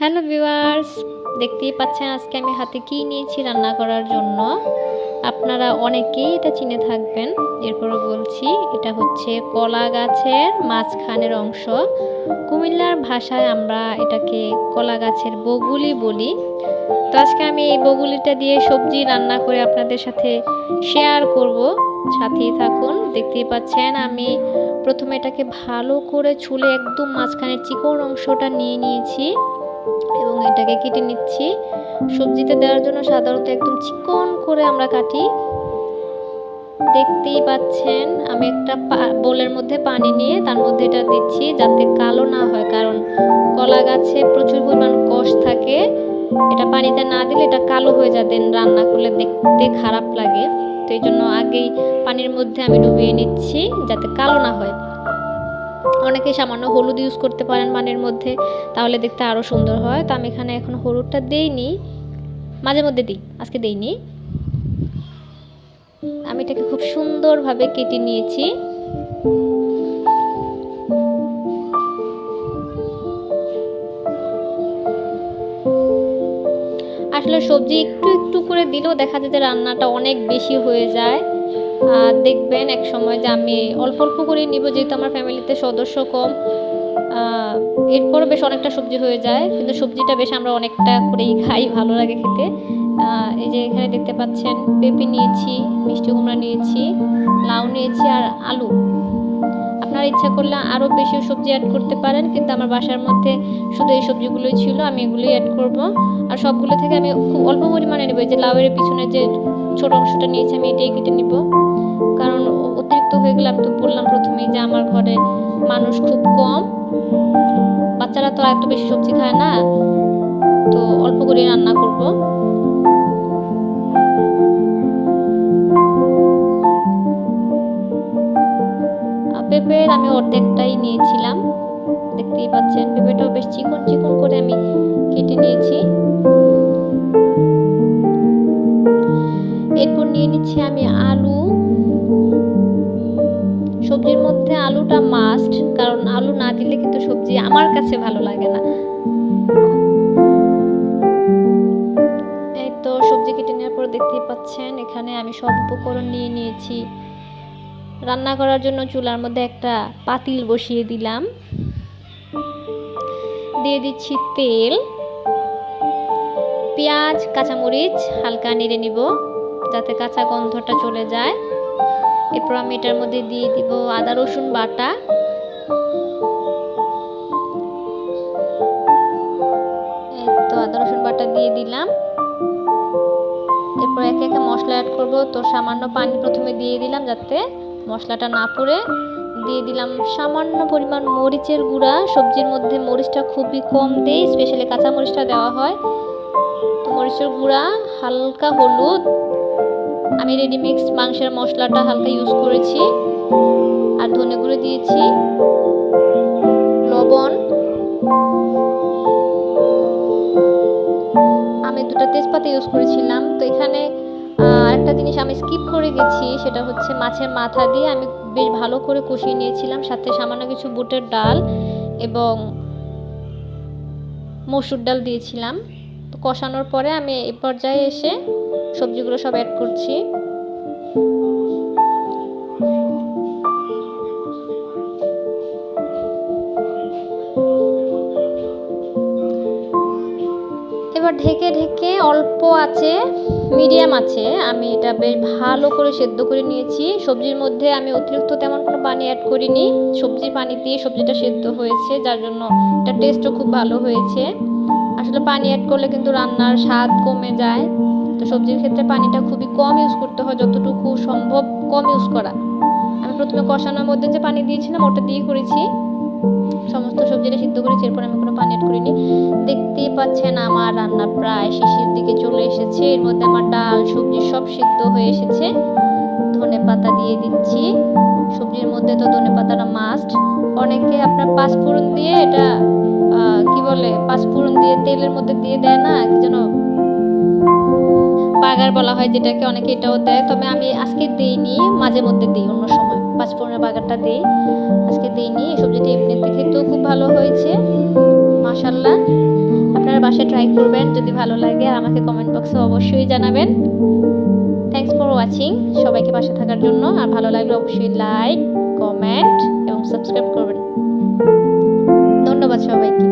Hello viewers, দেখতেই পাচ্ছেন আজকে আমি হাতে কী নিয়েছি রান্না করার জন্য। আপনারা অনেকেই এটা চিনে থাকবেন এরপরে বলছি, এটা হচ্ছে কলা গাছের মাঝখানের অংশ। কুমিল্লার ভাষায় আমরা এটাকে কলা গাছের বগুলি বলি। তো আজকে আমি এই বগুলিটা দিয়ে সবজি রান্না করে আপনাদের সাথে শেয়ার করব। সাথেই থাকুন, দেখতেই পাচ্ছেন আমি প্রথমে এটাকে ভালো করে ছুলে একদম মাঝখানের চিকন অংশটা নিয়ে নিয়েছি। এবং এটাকে কেটে নিচ্ছি। সবজিতে দেওয়ার জন্য সাধারণত একদম চিকন করে আমরা কাটি। দেখতেই পাচ্ছেন, আমি একটা বোলের মধ্যে পানি নিয়ে তার মধ্যে এটা দিচ্ছি যাতে কালো না হয়, কারণ কলা গাছে প্রচুর পরিমাণ কষ থাকে। এটা পানিতে না দিলে এটা কালো হয়ে যাবে রান্না করলে দেখতে খারাপ লাগে। তো এই জন্য আগেই পানির মধ্যে আমি ডুবিয়ে নিচ্ছি যাতে কালো না হয়। অনেকে সামান্য হলুদ ইউজ করতে পারেন মানের মধ্যে, তাহলে দেখতে আরও সুন্দর হয়। তো আমি এখানে এখন হলুদটা দেইনি, মাঝে মধ্যে দিই, আজকে দেইনি। আমি এটাকে খুব সুন্দরভাবে কেটে নিয়েছি। আসলে সবজি একটু একটু করে দিলেও দেখা যায় যে রান্নাটা অনেক বেশি হয়ে যায়। দেখবেন এক সময় যে আমি অল্প অল্প করে নিব, যেহেতু আমার ফ্যামিলিতে সদস্য কম এরপরও বেশ অনেকটা সবজি হয়ে যায়, কিন্তু সবজিটা বেশ আমরা অনেকটা করেই খাই, ভালো লাগে খেতে। এই যে এখানে দেখতে পাচ্ছেন, পেঁপে নিয়েছি, মিষ্টি কুমড়া নিয়েছি, লাউ নিয়েছি আর আলু। আপনার ইচ্ছা করলে আরও বেশি সবজি অ্যাড করতে পারেন, কিন্তু আমার বাসার মধ্যে শুধু এই সবজিগুলোই ছিল, আমি এগুলোই অ্যাড করব। আর সবগুলো থেকে আমি খুব অল্প পরিমাণে নেব যে লাউয়ের পিছনে যে ছোট অংশটা নিয়েছি, আমি এটাই কেটে নিব। আমি তো, বললাম প্রথমেই যে আমার ঘরে মানুষ খুব কম। বাচ্চারা তো এত বেশি সবজি খায় না, তো অল্প করে রান্না করব। পেঁপের আমি অর্ধেকটাই নিয়েছিলাম, দেখতেই পাচ্ছেন। পেঁপেটাও বেশ চিকন চিকন করে আমি কেটে নিয়েছি। এরপর নিয়ে নিচ্ছি আমি আলু। সবজির মধ্যে আলুটা মাস্ট কারণ আলু না দিলে কিন্তু সবজি আমার কাছে ভালো লাগে না। এই তো সবজি কেটে নেওয়ার পর দেখতেই পাচ্ছেন, এখানে আমি সব উপকরণ নিয়ে নিয়েছি। রান্না করার জন্য চুলার মধ্যে একটা পাতিল বসিয়ে দিলাম। দিয়ে দিচ্ছি তেল। পেঁয়াজ, কাঁচামরিচ হালকা নেড়ে নিব, যাতে কাঁচা গন্ধটা চলে যায়। এরপর আমি এটার মধ্যে দিয়ে দিব আদা, রসুন বাটা। তো, আদা, রসুন বাটা দিয়ে দিলাম। এরপর একে একে মশলা অ্যাড করব। তো সামান্য পানি প্রথমে দিয়ে দিলাম যাতে মশলাটা না পুড়ে। দিয়ে দিলাম সামান্য পরিমাণ মরিচের গুঁড়া। সবজির মধ্যে মরিচটা খুবই কম দেই স্পেশালি কাঁচা মরিচটা দেওয়া হয়। তো মরিচের গুঁড়া হালকা হলুদ। আমি রেডিমিক্স মাংসের মশলাটা হালকা ইউজ করেছি। আর ধনে গুঁড়ো দিয়েছি। লবণ। আমি দুটো তেজপাতা ইউজ করেছিলাম। তো এখানে একটা জিনিস আমি স্কিপ করে গেছি, সেটা হচ্ছে মাছের মাথা দিয়ে আমি বেশ ভালো করে কষিয়ে নিয়েছিলাম। সাথে সামান্য কিছু বুটের ডাল এবং মসুর ডাল দিয়েছিলাম। তো কষানোর পরে আমি এ পর্যায়ে এসে সবজিগুলো সব অ্যাড করছি। এবার ঢেকে ঢেকে অল্প আছে মিডিয়াম আছে। আমি এটা বেশ ভালো করে সেদ্ধ করে নিয়েছি। সবজির মধ্যে আমি অতিরিক্ত তেমন কোনো পানি অ্যাড করিনি। সবজির পানি দিয়ে সবজিটা সেদ্ধ হয়েছে, যার জন্য এটা টেস্টও খুব ভালো হয়েছে। আসলে পানি অ্যাড করলে কিন্তু রান্নার স্বাদ কমে যায়। তো সবজির ক্ষেত্রে পানিটা খুবই কম ইউজ করতে হয়, যতটুকু সম্ভব কম ইউজ করা। আমি প্রথমে কষানোর মধ্যে যে পানি দিয়েছিলাম, ওটা দিয়ে করেছি। সমস্ত সবজিটা সিদ্ধ করেছি, এরপর আমি কোনো পানি অ্যাড করিনি। দেখতেই পাচ্ছেন আমার রান্না প্রায় শেষের দিকে চলে এসেছে। এর মধ্যে আমার ডাল, সবজি সব সিদ্ধ হয়ে এসেছে। ধনে পাতা দিয়ে দিচ্ছি। সবজির মধ্যে তো ধনে পাতাটা মাস্ট অনেকে আপনার পাঁচফোড়ন দিয়ে এটা কি বলে, পাঁচফোড়ন দিয়ে তেলের মধ্যে দিয়ে দেয় না বলা হয় যেটাকে অনেকে এটাও দেয়। তবে আমি আজকে দিইনি, মাঝে মধ্যে দিই, অন্য সময় পাঁচ পনেরো বাগানটা দিই। আজকে দিইনি, এই সবজিটা এমনিতে খেতেও খুব ভালো হয়েছে মাসাল্লাহ আপনারা বাসায় ট্রাই করবেন, যদি ভালো লাগে, আর আমাকে কমেন্ট বক্সে অবশ্যই জানাবেন। থ্যাংকস ফর ওয়াচিং সবাইকে পাশে থাকার জন্য, আর ভালো লাগলে অবশ্যই লাইক কমেন্ট এবং সাবস্ক্রাইব করবেন। ধন্যবাদ সবাইকে।